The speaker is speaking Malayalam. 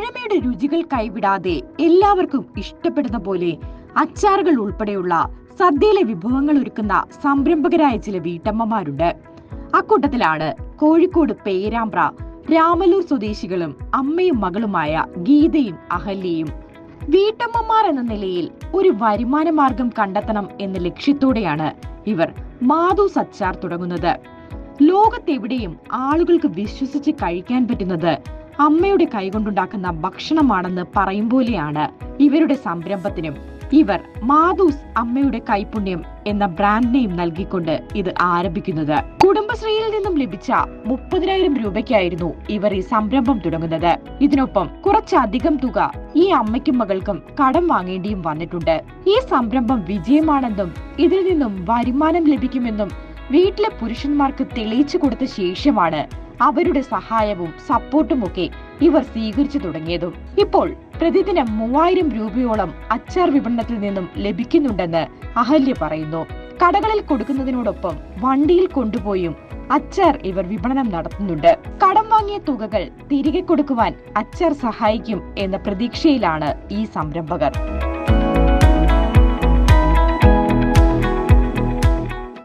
പഴമയുടെ രുചികൾ കൈവിടാതെ എല്ലാവർക്കും ഇഷ്ടപ്പെടുന്ന പോലെ അച്ചാറുകൾ ഉൾപ്പെടെയുള്ള സദ്യയിലെ വിഭവങ്ങൾ ഒരുക്കുന്ന സംരംഭകരായ ചില വീട്ടമ്മമാരുണ്ട്. അക്കൂട്ടത്തിലാണ് കോഴിക്കോട് പേരാമ്പ്ര രാമലൂർ സ്വദേശികളും അമ്മയും മകളുമായ ഗീതയും അഹല്യയും. വീട്ടമ്മമാർ എന്ന നിലയിൽ ഒരു വരുമാന മാർഗം കണ്ടെത്തണം എന്ന ലക്ഷ്യത്തോടെയാണ് ഇവർ മാധു സച്ചാർ തുടങ്ങുന്നത്. ലോകത്തെവിടെയും ആളുകൾക്ക് വിശ്വസിച്ച് കഴിക്കാൻ പറ്റുന്നത് അമ്മയുടെ കൈകൊണ്ടുണ്ടാക്കുന്ന ഭക്ഷണമാണെന്ന് പറയും പോലെയാണ് ഇവരുടെ സംരംഭത്തിനും. ഇവർ മാധൂസ് അമ്മയുടെ കൈപുണ്യം എന്ന ബ്രാൻഡ് നെയിം നൽകിക്കൊണ്ട് ഇത് ആരംഭിക്കുന്നത്. കുടുംബശ്രീയിൽ നിന്നും ലഭിച്ച മുപ്പതിനായിരം രൂപയ്ക്കായിരുന്നു ഇവർ ഈ സംരംഭം തുടങ്ങുന്നത്. ഇതിനൊപ്പം കുറച്ചധികം തുക ഈ അമ്മയ്ക്കും മകൾക്കും കടം വാങ്ങേണ്ടിയും വന്നിട്ടുണ്ട്. ഈ സംരംഭം വിജയമാണെന്നും ഇതിൽ നിന്നും വരുമാനം ലഭിക്കുമെന്നും വീട്ടിലെ പുരുഷന്മാർക്ക് തെളിയിച്ചു കൊടുത്ത ശേഷമാണ് അവരുടെ സഹായവും സപ്പോർട്ടും ഒക്കെ ഇവർ സ്വീകരിച്ചു തുടങ്ങിയതും. ഇപ്പോൾ പ്രതിദിനം മൂവായിരം രൂപയോളം അച്ചാർ വിപണനത്തിൽ നിന്നും ലഭിക്കുന്നുണ്ടെന്ന് അഹല്യ പറയുന്നു. കടകളിൽ കൊടുക്കുന്നതിനോടൊപ്പം വണ്ടിയിൽ കൊണ്ടുപോയും അച്ചാർ ഇവർ വിപണനം നടത്തുന്നുണ്ട്. കടം വാങ്ങിയ തുകകൾ തിരികെ കൊടുക്കുവാൻ അച്ചാർ സഹായിക്കും എന്ന പ്രതീക്ഷയിലാണ് ഈ സംരംഭകർ.